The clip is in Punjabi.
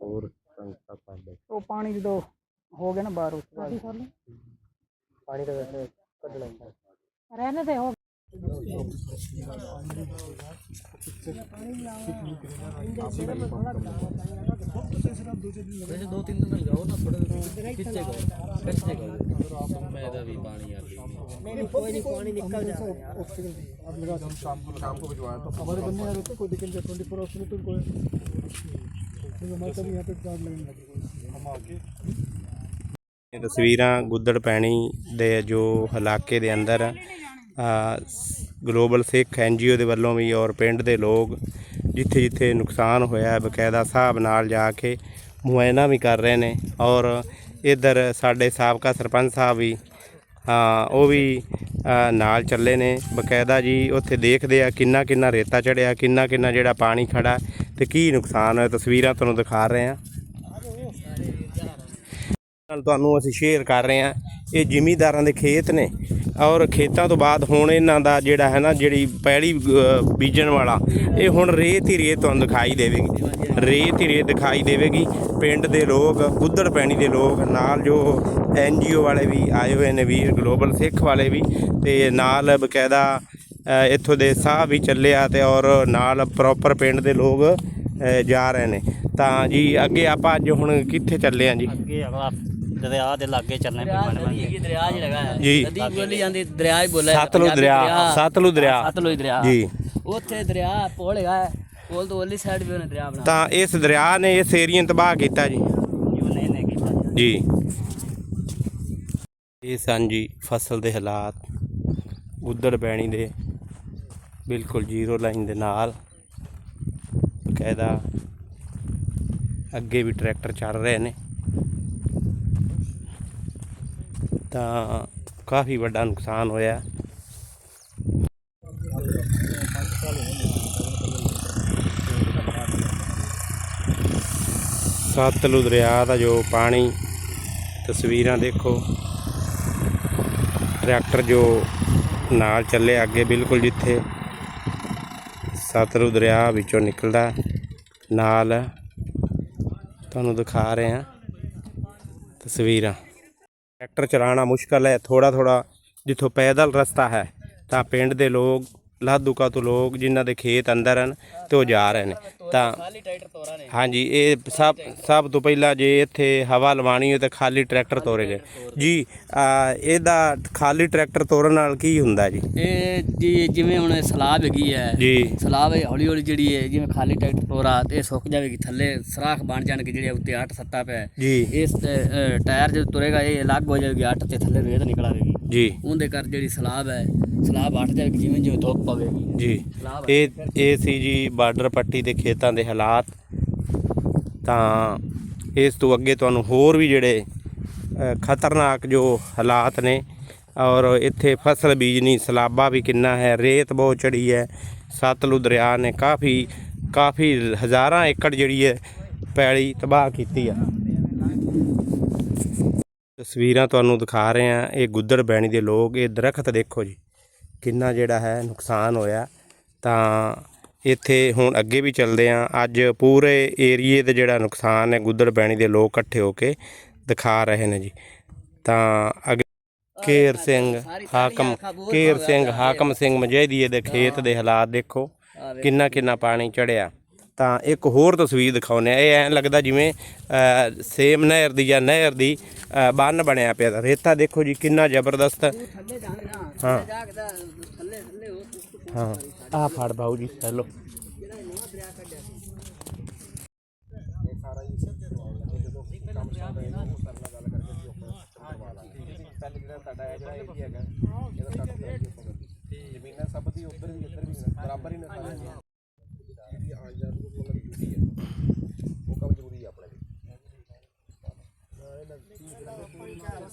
ਹੋਰ ਸੰਸਥਾ ਸਾਡੇ ਉਹ ਪਾਣੀ ਜਦੋਂ ਹੋ ਗਿਆ ਨਾ ਬਾਹਰ ਉਸ ਤੋਂ ਬਾਅਦ ਪਾਣੀ ਤਾਂ ਵੈਸੇ ਕੱਢਣਾ ਹੁੰਦਾ ਰਹਿਣੇ ਤੇ ਹੋ ਵੈਸੇ ਦੋ ਤਿੰਨ ਦਿਨ ਲਗਾਓ ਨਾ ਥੋੜਾ ਖਿੱਚੇ ਗੋ ਖਿੱਚੇ ਗੋ ਮੈਂ ਦਾ ਵੀ ਪਾਣੀ ਆ ਗਈ हमारे बनने आ रहे थे कोई दिक्कत नहीं ट्वेंटी फोर आवर्स में तो कोई ਇਹ ਤਸਵੀਰਾਂ ਗੁੱਦੜ ਪੈਣੀ ਦੇ ਜੋ ਇਲਾਕੇ ਦੇ ਅੰਦਰ ਗਲੋਬਲ ਸਿੱਖ ਐਨਜੀਓ ਦੇ ਵੱਲੋਂ ਵੀ ਔਰ ਪਿੰਡ ਦੇ ਲੋਕ ਜਿੱਥੇ ਜਿੱਥੇ ਨੁਕਸਾਨ ਹੋਇਆ ਬਕਾਇਦਾ ਹਿਸਾਬ ਨਾਲ ਜਾ ਕੇ ਮੁਆਇਨਾ ਵੀ ਕਰ ਰਹੇ ਨੇ ਔਰ ਇਧਰ ਸਾਡੇ ਸਾਬਕਾ ਸਰਪੰਚ ਸਾਹਿਬ ਵੀ ਉਹ ਵੀ ਨਾਲ ਚੱਲੇ ਨੇ। ਬਕਾਇਦਾ ਜੀ ਉੱਥੇ ਦੇਖਦੇ ਆ ਕਿੰਨਾ ਕਿੰਨਾ ਰੇਤਾ ਚੜਿਆ ਕਿੰਨਾ ਕਿੰਨਾ ਜਿਹੜਾ ਪਾਣੀ ਖੜਾ ਤੇ ਕੀ ਨੁਕਸਾਨ ਹੋਇਆ ਤਸਵੀਰਾਂ ਤੁਹਾਨੂੰ ਦਿਖਾ ਰਹੇ ਹਾਂ। ਨਾਲ ਤੁਹਾਨੂੰ ਅਸੀਂ ਸ਼ੇਅਰ ਕਰ ਰਹੇ ਹਾਂ। ਇਹ ਜ਼ਿਮੀਦਾਰਾਂ ਦੇ ਖੇਤ ਨੇ ਔਰ ਖੇਤਾਂ ਤੋਂ ਬਾਅਦ ਹੁਣ ਇਹਨਾਂ ਦਾ ਜਿਹੜਾ ਹੈ ਨਾ, ਜਿਹੜੀ ਪਹਿਲੀ ਬੀਜਣ ਵਾਲਾ, ਇਹ ਹੁਣ ਰੇਤ ਹੀ ਰੇਤ ਤੁਹਾਨੂੰ ਦਿਖਾਈ ਦੇਵੇਗੀ। ਰੇਤ ਹੀ ਰੇਤ ਦਿਖਾਈ ਦੇਵੇਗੀ। ਪਿੰਡ ਦੇ ਲੋਕ, ਗੁੱਦੜ ਪੈਣੀ ਦੇ ਲੋਕ, ਨਾਲ ਜੋ ਐਨਜੀਓ ਵਾਲੇ ਵੀ ਆਏ ਹੋਏ ਨੇ, ਵੀਰ, ਗਲੋਬਲ ਸਿੱਖ ਵਾਲੇ ਵੀ, ਤੇ ਨਾਲ ਬਕਾਇਦਾ ਇੱਥੋਂ ਦੇ ਸਾਹ ਵੀ ਚੱਲਿਆ ਤੇ ਔਰ ਨਾਲ ਪ੍ਰੋਪਰ ਪਿੰਡ ਦੇ ਲੋਕ ਜਾ ਰਹੇ ਨੇ। ਤਾਂ ਜੀ ਅੱਗੇ ਆਪਾਂ ਅੱਜ ਹੁਣ ਕਿੱਥੇ ਚੱਲੇ ਆ ਜੀ? ਅੱਗੇ ਅਗਲਾ ਦਰਿਆ ਦੇ ਲਾਗੇ ਚੱਲਣੇ ਪੈਣ ਇਹ ਦਰਿਆ ਹੀ ਲਗਾ ਹੈ। ਜੀ। ਨਦੀ ਬੋਲੀ ਜਾਂਦੀ ਦਰਿਆ ਹੀ ਬੋਲਿਆ ਸਤਲੁਜ ਪੰਜਾਬੀ ਦਰਿਆ। ਸਤਲੁਜ ਦਰਿਆ। ਸਤਲੁਜ ਦਰਿਆ। ਜੀ। ਉੱਥੇ ਦਰਿਆ ਪੁਲ ਹੈਗਾ ਹੈ। ਪੁਲ ਤੋਂ ਉਹਲੀ ਸਾਈਡ ਵੀ ਉਹਨੇ ਦਰਿਆ ਬਣਾ ਤਾਂ ਇਸ ਦਰਿਆ ਨੇ ਇਸ ਏਰੀਆ ਨੂੰ ਤਬਾਹ ਕੀਤਾ ਜੀ। ਜੀ ਇਹ ਸਨ ਜੀ ਫਸਲ ਦੇ ਹਾਲਾਤ ਉਧੜ ਬੈਣੀ ਦੇ ਬਿਲਕੁਲ ਜ਼ੀਰੋ ਲਾਈਨ ਦੇ ਨਾਲ ਬਕਾਇਦਾ ਅੱਗੇ ਵੀ ਟਰੈਕਟਰ ਚੱਲ ਰਹੇ ਨੇ। ਤਾਂ ਕਾਫੀ ਵੱਡਾ ਨੁਕਸਾਨ ਹੋਇਆ। ਸਤਲੁਜ ਦਰਿਆ ਦਾ ਜੋ ਪਾਣੀ, ਤਸਵੀਰਾਂ ਦੇਖੋ। ਟਰੈਕਟਰ ਜੋ ਨਾਲ ਚੱਲੇ ਅੱਗੇ ਬਿਲਕੁਲ ਜਿੱਥੇ ਸਤਲੁਜ ਦਰਿਆ ਵਿੱਚੋਂ ਨਿਕਲਦਾ ਨਾਲ। ਤੁਹਾਨੂੰ ਦਿਖਾ ਰਹੇ ਹਾਂ ਤਸਵੀਰਾਂ। ਟਰੈਕਟਰ ਚਲਾਉਣਾ ਮੁਸ਼ਕਲ ਹੈ ਥੋੜਾ ਥੋੜਾ ਜਿੱਥੋਂ ਪੈਦਲ ਰਸਤਾ ਹੈ, ਤਾਂ ਪਿੰਡ ਦੇ ਲੋਕ ਲਾਧੂਕਾ ਤੋਂ ਲੋਕ ਜਿਨ੍ਹਾਂ ਦੇ ਖੇਤ ਅੰਦਰ ਹਨ ਤੇ ਉਹ ਜਾ ਰਹੇ ਨੇ। ਤਾਂ ਹਾਂਜੀ ਇਹ ਸਭ ਸਭ ਤੋਂ ਪਹਿਲਾਂ ਜੇ ਇੱਥੇ ਹਵਾ ਲਵਾਣੀ ਹੋਏ ਤਾਂ ਖਾਲੀ ਟਰੈਕਟਰ ਤੋਰੇ ਗਏ। ਜੀ ਇਹਦਾ ਖਾਲੀ ਟਰੈਕਟਰ ਤੋਰਨ ਨਾਲ ਕੀ ਹੁੰਦਾ ਜੀ? ਇਹ ਜੀ ਜਿਵੇਂ ਹੁਣ ਸਲਾਬ ਹੈਗੀ ਹੈ ਜੀ। ਸਲਾਬ ਹੈ ਹੌਲੀ ਹੌਲੀ ਜਿਹੜੀ ਹੈ ਜਿਵੇਂ ਖਾਲੀ ਟਰੈਕਟਰ ਤੋਰਾ ਤੇ ਸੁੱਕ ਜਾਵੇਗੀ ਥੱਲੇ ਸਰਾਖ ਬਣ ਜਾਣਗੇ ਜਿਹੜੇ ਉੱਤੇ 8 ਸੱਤਾ ਪੈ ਜੀ। ਇਸ ਟਾਇਰ ਜਦੋਂ ਤੁਰੇਗਾ ਇਹ ਅਲੱਗ ਹੋ ਜਾਏਗੀ 8 ਤੇ ਥੱਲੇ ਰੇਤ ਨਿਕਲ ਆਵੇਗੀ। ਜੀ। ਉਹਦੇ ਕਰ ਜਿਹੜੀ ਸਲਾਬ ਹੈ ਸਲਾਬ ਹਟ ਜਾਏਗੀ ਜਿਵੇਂ ਜਿਵੇਂ ਧੁੱਪ ਪਵੇਗੀ। ਜੀ। ਇਹ ਇਹ ਸੀ ਜੀ ਬਾਰਡਰ ਪੱਟੀ ਦੇ ਖੇਤਾਂ ਦੇ ਹਾਲਾਤ। ਤਾਂ ਇਸ ਤੋਂ ਅੱਗੇ ਤੁਹਾਨੂੰ ਹੋਰ ਵੀ ਜਿਹੜੇ ਖਤਰਨਾਕ ਜੋ ਹਾਲਾਤ ਨੇ ਔਰ ਇੱਥੇ ਫਸਲ ਬੀਜਣੀ ਸਲਾਬਾ ਵੀ ਕਿੰਨਾ ਹੈ ਰੇਤ ਬਹੁਤ ਚੜੀ ਹੈ ਸਤਲੁਜ ਦਰਿਆ ਨੇ ਕਾਫੀ ਕਾਫੀ ਹਜ਼ਾਰਾਂ ਏਕੜ ਜਿਹੜੀ ਹੈ ਪੈਲੀ ਤਬਾਹ ਕੀਤੀ ਆ। ਤਸਵੀਰਾਂ ਤੁਹਾਨੂੰ ਦਿਖਾ ਰਹੇ ਆ ਇਹ ਗੁੱਦੜ ਬੈਣੀ ਦੇ ਲੋਕ ਇਹ ਦਰਖਤ ਦੇਖੋ ਜੀ ਕਿੰਨਾ ਜਿਹੜਾ ਹੈ ਨੁਕਸਾਨ ਹੋਇਆ। ਤਾਂ ਇੱਥੇ ਹੁਣ ਅੱਗੇ ਵੀ ਚੱਲਦੇ ਆ ਅੱਜ ਪੂਰੇ ਏਰੀਏ ਦੇ ਜਿਹੜਾ ਨੁਕਸਾਨ ਹੈ ਗੁੱਦੜ ਬੈਣੀ ਦੇ ਲੋਕ ਇਕੱਠੇ ਹੋ ਕੇ ਦਿਖਾ ਰਹੇ ਨੇ ਜੀ। ਤਾਂ ਅੱਗੇ ਕੇਰ ਸਿੰਘ ਹਾਕਮ ਕੇਰ ਸਿੰਘ ਹਾਕਮ ਸਿੰਘ ਮਜੈਦੀਏ ਦੇ ਖੇਤ ਦੇ ਹਾਲਾਤ ਦੇਖੋ ਕਿੰਨਾ ਕਿੰਨਾ ਪਾਣੀ ਚੜਿਆ। ਤਾਂ ਇੱਕ ਹੋਰ ਤਸਵੀਰ ਦਿਖਾਉਂਦੇ ਆ ਇਹ ਐਂ ਲੱਗਦਾ ਜਿਵੇਂ ਸੇਮ ਨਹਿਰ ਦੀ ਜਾਂ ਨਹਿਰ ਦੀ ਬੰਨ ਬਣਿਆ ਪਿਆ ਦਾ ਰੇਤਾ ਦੇਖੋ ਜੀ ਕਿੰਨਾ ਜ਼ਬਰਦਸਤ। ਹੈ। ਹਾਂ। ਹਾਂ ਆ ਫੜ ਬਾਊ ਜੀ ਹੈਲੋ ਜ਼ਮੀਨਾਂ ਸਭ ਦੀ ਉੱਧਰ ਵੀ ਇੱਧਰ ਵੀ ਬਰਾਬਰ ਹੀ ਨੇ